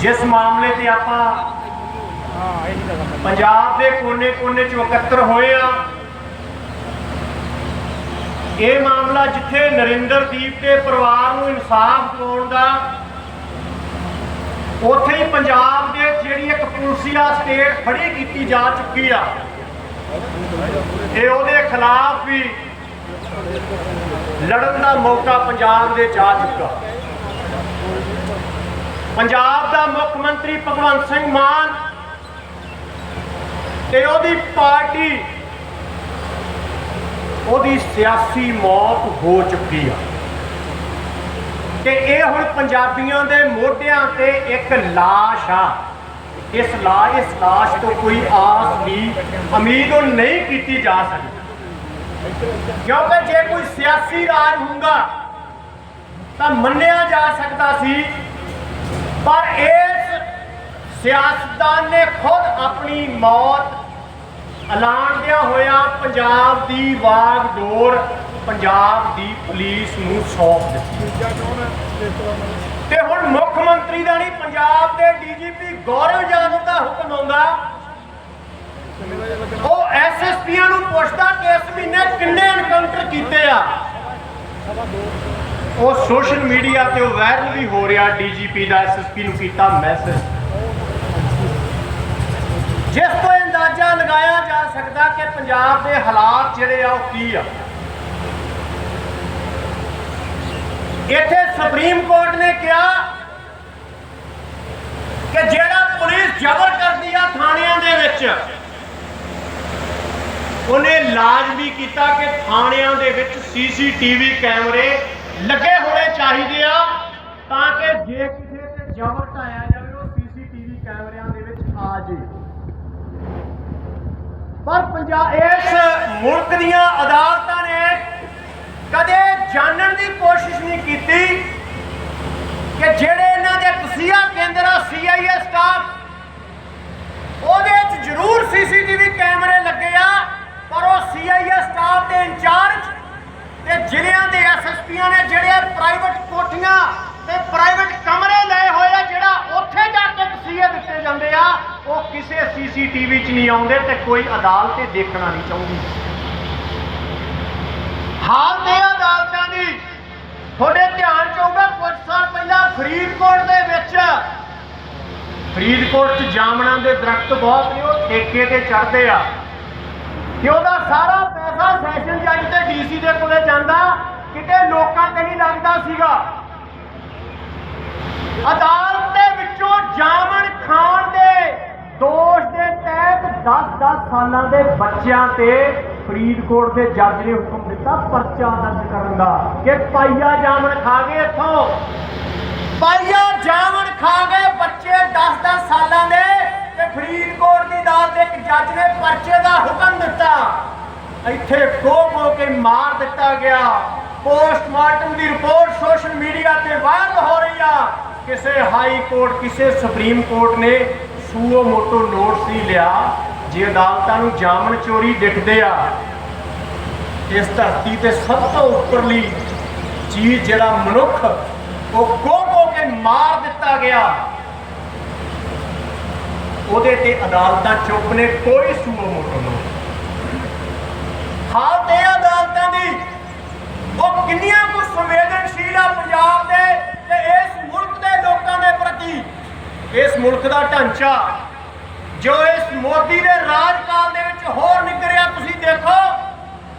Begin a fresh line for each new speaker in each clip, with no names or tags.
ਜਿਸ ਮਾਮਲੇ ਤੇ ਆਪਾਂ ਪੰਜਾਬ ਦੇ ਕੋਨੇ-ਕੋਨੇ ਚ ਇਕੱਤਰ ਹੋਏ ਆ, ਇਹ ਮਾਮਲਾ ਜਿੱਥੇ ਨਰਿੰਦਰਦੀਪ ਦੇ ਪਰਿਵਾਰ ਨੂੰ ਇਨਸਾਫ ਦਿਵਾਉਣ ਦਾ, ਉੱਥੇ ਹੀ ਪੰਜਾਬ ਦੇ ਜਿਹੜੀ ਇੱਕ ਪੁਲਸੀਆ ਸਟੇਟ ਖੜੀ ਕੀਤੀ ਜਾ ਚੁੱਕੀ ਆ। ਇਹ ਉਹਦੇ ਖਿਲਾਫ ਵੀ ਲੜਨ ਦਾ ਮੌਕਾ ਪੰਜਾਬ ਦੇ ਜਾ ਚੁੱਕਾ। ਪੰਜਾਬ ਦਾ ਮੁੱਖ ਮੰਤਰੀ ਭਗਵੰਤ ਸਿੰਘ ਮਾਨ ਤੇ ਉਹਦੀ ਪਾਰਟੀ, ਉਹਦੀ ਸਿਆਸੀ ਮੌਤ ਹੋ ਚੁੱਕੀ ਆ। ਤੇ ਇਹ ਹੁਣ ਪੰਜਾਬੀਆਂ ਦੇ ਮੋਢਿਆਂ ਤੇ ਇੱਕ ਲਾਸ਼ ਆ। ਇਸ ਲਾ, ਇਸ ਲਾਸ਼ ਤੋਂ ਕੋਈ ਆਸ ਵੀ ਉਮੀਦ ਉਹ ਨਹੀਂ ਕੀਤੀ ਜਾ ਸਕਦੀ। ਕਿਉਂਕਿ ਜੇ ਕੋਈ ਸਿਆਸੀ ਰਾਜ ਹੁੰਦਾ ਤਾਂ ਮੰਨਿਆ ਜਾ ਸਕਦਾ ਸੀ ਪਰ ਇਸ ਸਿਆਸਤਦਾਨ ਨੇ ਖੁਦ ਆਪਣੀ ਮੌਤ ਐਲਾਨਦਿਆਂ ਹੋਇਆ ਪੰਜਾਬ ਦੀ ਵਾਗਡੋਰ ਪੰਜਾਬ ਦੀ ਪੁਲਿਸ ਨੂੰ ਸੌਂਪ ਦਿੱਤੀ। ਤੇ ਹੁਣ ਮੁੱਖ ਮੰਤਰੀ ਦਾ ਨਹੀਂ, ਪੰਜਾਬ ਦੇ ਡੀਜੀਪੀ ਗੌਰਵ ਜਾਦਵ ਦਾ ਹੁਕਮ ਆਉਂਦਾ। ਉਹ ਐਸਐਸਪੀਆਂ ਨੂੰ ਪੁੱਛਦਾ ਕਿ ਇਸ ਮਹੀਨੇ ਕਿੰਨੇ ਐਨਕਾਊਂਟਰ ਕੀਤੇ ਆ? ਉਹ ਸੋਸ਼ਲ ਮੀਡੀਆ ਤੇ ਉਹ ਵਾਇਰਲ ਵੀ ਹੋ ਰਿਹਾ ਡੀਜੀਪੀ ਦਾ ਐਸਐਸਪੀ ਨੂੰ ਕੀਤਾ ਮੈਸੇਜ। ਜਿਸ ਤੋਂ ਇਹ ਅੰਦਾਜ਼ਾ ਲਗਾਇਆ ਜਾ ਸਕਦਾ ਕਿ ਪੰਜਾਬ ਦੇ ਹਾਲਾਤ ਜਿਹੜੇ ਆ, ਉਹ ਕੀ ਆ? ਇੱਥੇ ਸੁਪਰੀਮ ਕੋਰਟ ਨੇ ਕਿਹਾ ਕਿ ਜਿਹੜਾ ਪੁਲਿਸ ਜ਼ਬਰ ਕਰਦੀ ਆ ਥਾਣਿਆਂ ਦੇ ਵਿੱਚ, ਉਹਨੇ ਲਾਜ਼ਮੀ ਕੀਤਾ ਕਿ ਥਾਣਿਆਂ ਦੇ ਵਿੱਚ ਸੀਸੀਟੀਵੀ ਕੈਮਰੇ ਲੱਗੇ ਹੋਣੇ ਚਾਹੀਦੇ ਆ ਤਾਂ ਕਿ ਜੇ ਕਿਸੇ ਤੇ ਜ਼ਬਰ ਢਾਇਆ ਜਾਵੇ, ਉਹ ਸੀਸੀਟੀਵੀ ਕੈਮਰਿਆਂ ਦੇ ਵਿੱਚ ਆ ਜੇ। ਪਰ ਪੰਜਾਬ ਇਸ ਮੁਲਕ ਦੀਆਂ ਅਦਾਲਤਾਂ ਨੇ ਕਦੇ ਜਾਣਨ ਦੀ ਕੋਸ਼ਿਸ਼ ਨਹੀਂ ਕੀਤੀ ਕਿ ਜਿਹੜੇ ਇਹਨਾਂ ਦੇ ਤਸੀਹਾ ਕੇਂਦਰ ਆ, ਸੀਆਈਏ ਸਟਾਫ, ਉਹਦੇ ਵਿੱਚ ਜ਼ਰੂਰ ਸੀਸੀਟੀਵੀ ਕੈਮਰੇ ਲੱਗੇ ਆ, ਪਰ ਉਹ ਸੀਆਈਏ ਸਟਾਫ ਦੇ ਇੰਚਾਰਜ ਤੇ ਜ਼ਿਲ੍ਹਿਆਂ ਦੇ ਐਸਐਸਪੀਆਂ ਨੇ ਜਿਹੜੇ ਪ੍ਰਾਈਵੇਟ ਕੋਠੀਆਂ ਤੇ ਪ੍ਰਾਈਵੇਟ ਕਮਰੇ ਲਏ ਹੋਏ ਆ ਜਿਹੜਾ ਉੱਥੇ ਜਾ ਕੇ ਤਸੀਹੇ ਦਿੱਤੇ ਜਾਂਦੇ ਆ ਉਹ ਕਿਸੇ ਸੀਸੀਟੀਵੀ 'ਚ ਨਹੀਂ ਆਉਂਦੇ ਤੇ ਕੋਈ ਅਦਾਲਤ ਇਹ ਦੇਖਣਾ ਨਹੀਂ ਚਾਹੁੰਦੀ। ਹਾਲ ਤੇ ਅਦਾਲਤਾਂ ਦੀ। ਤੁਹਾਡੇ ਧਿਆਨ ਚ ਆਊਗਾ ਕੁਝ ਸਾਲ ਪਹਿਲਾਂ ਫਰੀਦਕੋਟ ਦੇ ਵਿੱਚ। ਫਰੀਦਕੋਟ ਚ ਜਾਮਣਾਂ ਦੇ ਦਰਖਤ ਬਹੁਤ ਨੇ, ਉਹ ਠੇਕੇ ਤੇ ਚੜਦੇ ਆ। ਕਿ ਉਹਦਾ ਸਾਰਾ ਪੈਸਾ ਸੈਸ਼ਨ ਜੱਜ ਤੇ ਡੀਸੀ ਦੇ ਕੋਲੇ ਜਾਂਦਾ, ਕਿਤੇ ਲੋਕਾਂ ਤੇ ਨਹੀਂ ਲੱਗਦਾ ਸੀਗਾ। ਅਦਾਲਤ ਦੇ ਵਿੱਚੋਂ ਜਾਮਣ ਖਾਣ ਦੇ 10-10 ਸਾਲਾਂ ਦੇ ਬੱਚਿਆਂ ਤੇ ਫਰੀਦਕੋਟ ਦੇ ਜੱਜ ਨੇ ਹੁਕਮ ਦਿੱਤਾ ਪਰਚਾ ਦਰਜ ਕਰਨ ਦਾ ਕਿ ਪਾਈਆ ਜਾਮਣ ਖਾ ਗਏ ਇੱਥੋਂ। ਪਾਈਆ ਜਾਮਣ ਖਾ ਗਏ ਬੱਚੇ 10-10 ਸਾਲਾਂ ਦੇ ਤੇ ਫਰੀਦਕੋਟ ਦੀ ਅਦਾਲਤ ਦੇ ਇੱਕ ਜੱਜ ਨੇ ਪਰਚੇ ਦਾ ਹੁਕਮ ਦਿੱਤਾ। ਇੱਥੇ ਖੋ ਕੇ ਮਾਰ ਦਿੱਤਾ ਗਿਆ। ਪੋਸਟਮਾਰਟਮ ਦੀ ਰਿਪੋਰਟ ਸੋਸ਼ਲ ਮੀਡੀਆ ਤੇ ਵਾਇਰਲ ਹੋ ਰਹੀ ਆ। ਕਿਸੇ ਹਾਈ ਕੋਰਟ, ਕਿਸੇ ਸੁਪਰੀਮ ਕੋਰਟ ਨੇ ਸੂਓ ਮੋਟੋ ਨੋਟਸ ਨਹੀਂ ਲਿਆ। ਜੇ ਅਦਾਲਤਾਂ ਨੂੰ ਜਾਮਨ ਚੋਰੀ ਦਿਖਦੇ ਆ, ਇਸ ਧਰਤੀ ਤੇ ਸਭ ਤੋਂ ਉੱਪਰਲੀ ਚੀਜ਼ ਜਿਹੜਾ ਮਨੁੱਖ, ਉਹ ਖੋ ਕੇ ਮਾਰ ਦਿੱਤਾ ਗਿਆ। ਉਹਦੇ ਤੇ ਅਦਾਲਤਾਂ ਚੁੱਪ ਨੇ, ਕੋਈ ਸੂਓ ਮੋਟੋ ਨੋਟ ਹਾਲ ਤੇ ਅਦਾਲਤਾਂ ਦੀ, ਉਹ ਕਿੰਨੀਆਂ ਕੁ ਸੰਵੇਦਨਸ਼ੀਲ ਆ ਪੰਜਾਬ ਦੇ ਤੇ ਇਸ ਮੁਲਕ ਦੇ ਲੋਕਾਂ ਦੇ ਪ੍ਰਤੀ। ਇਸ ਮੁਲਕ ਦਾ ਢਾਂਚਾ ਜੋ ਇਸ ਮੋਦੀ ਦੇ ਰਾਜਕਾਲ ਦੇ ਵਿੱਚ ਹੋਰ ਨਿਕਰਿਆ, ਤੁਸੀਂ ਦੇਖੋ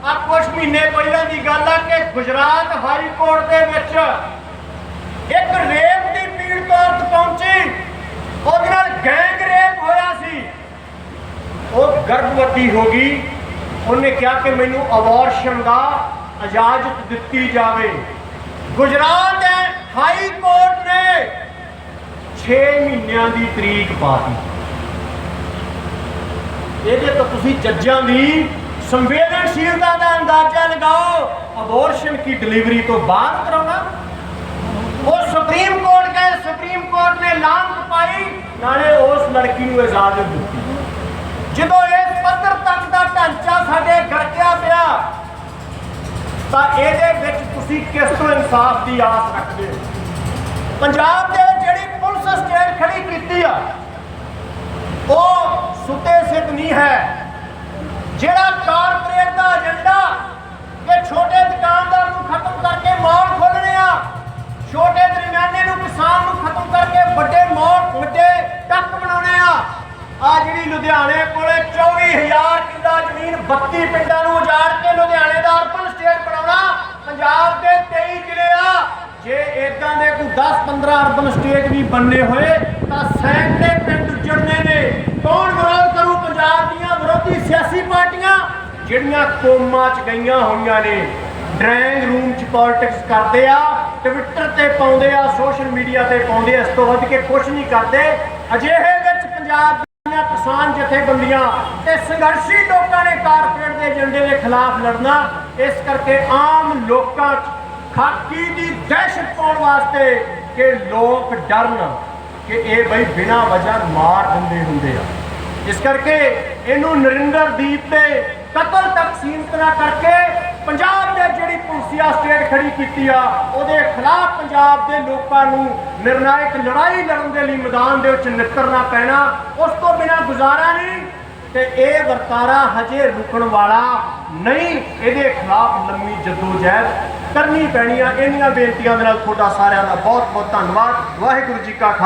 ਆ ਕੁਝ ਮਹੀਨੇ ਪਹਿਲਾਂ ਦੀ ਗੱਲ ਆ ਕਿ ਗੁਜਰਾਤ ਹਾਈ ਕੋਰਟ ਦੇ ਵਿੱਚ ਇੱਕ ਰੇਪ ਦੀ ਪੀੜਤ ਔਰਤ ਪਹੁੰਚੀ। ਉਹਦੇ ਨਾਲ ਗੈਂਗ ਰੇਪ ਹੋਇਆ ਸੀ। ਉਹ ਗਰਭਵਤੀ ਹੋ ਗਈ। ਉਹਨੇ ਕਿਹਾ ਕਿ ਮੈਨੂੰ ਅਬੋਰਸ਼ਨ ਦਾ ਇਜਾਜ਼ਤ ਦਿੱਤੀ ਜਾਵੇ। ਗੁਜਰਾਤ ਹਾਈ ਕੋਰਟ ਨੇ 6 ਮਹੀਨਿਆਂ ਦੀ ਤਰੀਕ ਪਾਤੀ ਇਹਦੇ ਤੋਂ ਤੁਸੀਂ ਜੱਜਾਂ ਦੀ ਸੰਵੇਦਨਸ਼ੀਲਤਾ ਦਾ ਅੰਦਾਜ਼ਾ ਲਗਾਓ। ਅਬੋਰਸ਼ਨ ਕੀ ਡਿਲੀਵਰੀ ਤੋਂ ਬਾਅਦ ਕਰਾਉਣਾ? ਉਹ ਸੁਪਰੀਮ ਕੋਰਟ ਗਏ, ਸੁਪਰੀਮ ਕੋਰਟ ਨੇ ਲਾਂਘ ਪਾਈ, ਨਾਲੇ ਉਸ ਲੜਕੀ ਨੂੰ ਇਜਾਜ਼ਤ ਦਿੱਤੀ। ਜਦੋਂ ਇਸ ਪੱਧਰ ਤੱਕ ਦਾ ਢਾਂਚਾ ਸਾਡੇ ਗੜਕਿਆ ਪਿਆ, ਤਾਂ ਇਹਦੇ ਵਿੱਚ ਤੁਸੀਂ ਕਿਸ ਤੋਂ ਇਨਸਾਫ ਦੀ ਆਸ ਰੱਖਦੇ ਹੋ? ਪੰਜਾਬ ਦੇ ਜਿਹੜੀ ਪੁਲਿਸ ਸਟੇਟ ਖੜੀ ਕੀਤੀ ਉਹ ਸੁੱਤੇ ਸਿੱਧ ਨਹੀਂ ਹੈ। ਜਿਹੜਾ ਕਾਰਪੋਰੇਟ ਦਾ ਏਜੰਡਾ ਕਿ ਛੋਟੇ ਦੁਕਾਨਦਾਰ ਨੂੰ ਖਤਮ ਕਰਕੇ ਮਾਲ ਖੋਲਣੇ ਆ, ਛੋਟੇ ਦਰਮਿਆਨੇ ਨੂੰ ਕਿਸਾਨ ਨੂੰ ਖਤਮ ਕਰਕੇ ਵੱਡੇ ਮਾਲ, ਵੱਡੇ ਟੱਕ ਬਣਾਉਣੇ ਆ ਆ ਜਿਹੜੀ ਲੁਧਿਆਣੇ ਕੋਲੇ 24000 ਕਿੱਲਾ ਜ਼ਮੀਨ 32 ਪਿੰਡਾਂ ਨੂੰ ਉਜਾੜ ਕੇ ਲੁਧਿਆਣੇ ਦਾ ਅਰਬਨ ਸਟੇਟ ਬਣਾਉਣਾ, ਪੰਜਾਬ ਦੇ 23 ਜ਼ਿਲ੍ਹੇ ਆ। ਜੇ ਇਦਾਂ ਦੇ ਕੋਈ 10 15 ਅਰਬਨ ਸਟੇਟ ਵੀ ਬੰਨੇ ਹੋਏ, ਤਾਂ ਸੈਂਕੜੇ ਪਿੰਡ ਜੁੜਨੇ ਨੇ। ਕੌਣ ਵਿਰੋਧ ਕਰੂ? ਪੰਜਾਬ ਦੀਆਂ ਵਿਰੋਧੀ ਸਿਆਸੀ ਪਾਰਟੀਆਂ ਜਿਹੜੀਆਂ ਕੋਮਾਂ 'ਚ ਗਈਆਂ ਹੋਈਆਂ ਨੇ। ਡਰਾਇੰਗ ਰੂਮ 'ਚ ਪੋਲਿਟਿਕਸ ਕਰਦੇ ਆ ਟਵਿੱਟਰ ਤੇ ਪਾਉਂਦੇ ਆ ਸੋਸ਼ਲ ਮੀਡੀਆ ਤੇ ਪਾਉਂਦੇ ਇਸ ਤੋਂ ਵੱਧ ਕੇ ਕੁਝ ਨਹੀਂ ਕਰਦੇ। ਅਜਿਹੇ ਵਿੱਚ ਪੰਜਾਬ ਦੀਆਂ ਕਿਸਾਨ ਜਥੇਬੰਦੀਆਂ ਤੇ ਸੰਘਰਸ਼ੀ ਲੋਕਾਂ ਨੇ ਕਾਰਪੋਰੇਟ ਦੇ ਏਜੰਡੇ ਦੇ ਖਿਲਾਫ ਲੜਨਾ, ਇਸ ਕਰਕੇ ਆਮ ਲੋਕਾਂ 'ਚ ਖਾਕੀ ਦੀ ਦਹਿਸ਼ਤ ਪਾਉਣ ਵਾਸਤੇ ਕਿ ਲੋਕ ਡਰਨ। ਕਿ ਇਹ ਬਈ ਬਿਨਾਂ ਵਜ੍ਹਾ ਮਾਰ ਦਿੰਦੇ ਹੁੰਦੇ ਆ। ਇਸ ਕਰਕੇ ਇਹਨੂੰ ਨਰਿੰਦਰ ਤੇ ਕਤਲ ਤੱਕ ਸੀਮਤ ਨਾ ਕਰਕੇ ਪੰਜਾਬ ਦੇ ਜਿਹੜੀ ਪੁਲਸੀਆ ਸਟੇਟ ਖੜੀ ਕੀਤੀ ਆ, ਉਹਦੇ ਖਿਲਾਫ ਪੰਜਾਬ ਦੇ ਲੋਕਾਂ ਨੂੰ ਨਿਰਣਾਇਕ ਲੜਾਈ ਲੜਨ ਦੇ ਲਈ ਮੈਦਾਨ ਦੇ ਵਿੱਚ ਨਿਕਲਣਾ ਪੈਣਾ, ਉਸ ਤੋਂ ਬਿਨਾ ਗੁਜ਼ਾਰਾ ਨਹੀਂ ਤੇ ਇਹ ਵਰਤਾਰਾ ਹਜੇ ਰੁਕਣ ਵਾਲਾ ਨਹੀਂ, ਇਹਦੇ ਖਿਲਾਫ ਲੰਮੀ ਜਦੋਜਹਿਦ ਕਰਨੀ ਪੈਣੀ ਆ। ਇੰਨੀਆਂ ਬੇਨਤੀਆਂ ਦੇ ਨਾਲ ਤੁਹਾਡਾ ਸਾਰਿਆਂ ਦਾ ਬਹੁਤ ਬਹੁਤ ਧੰਨਵਾਦ। ਵਾਹਿਗੁਰੂ ਜੀ ਕਾ ਖਾਲਸਾ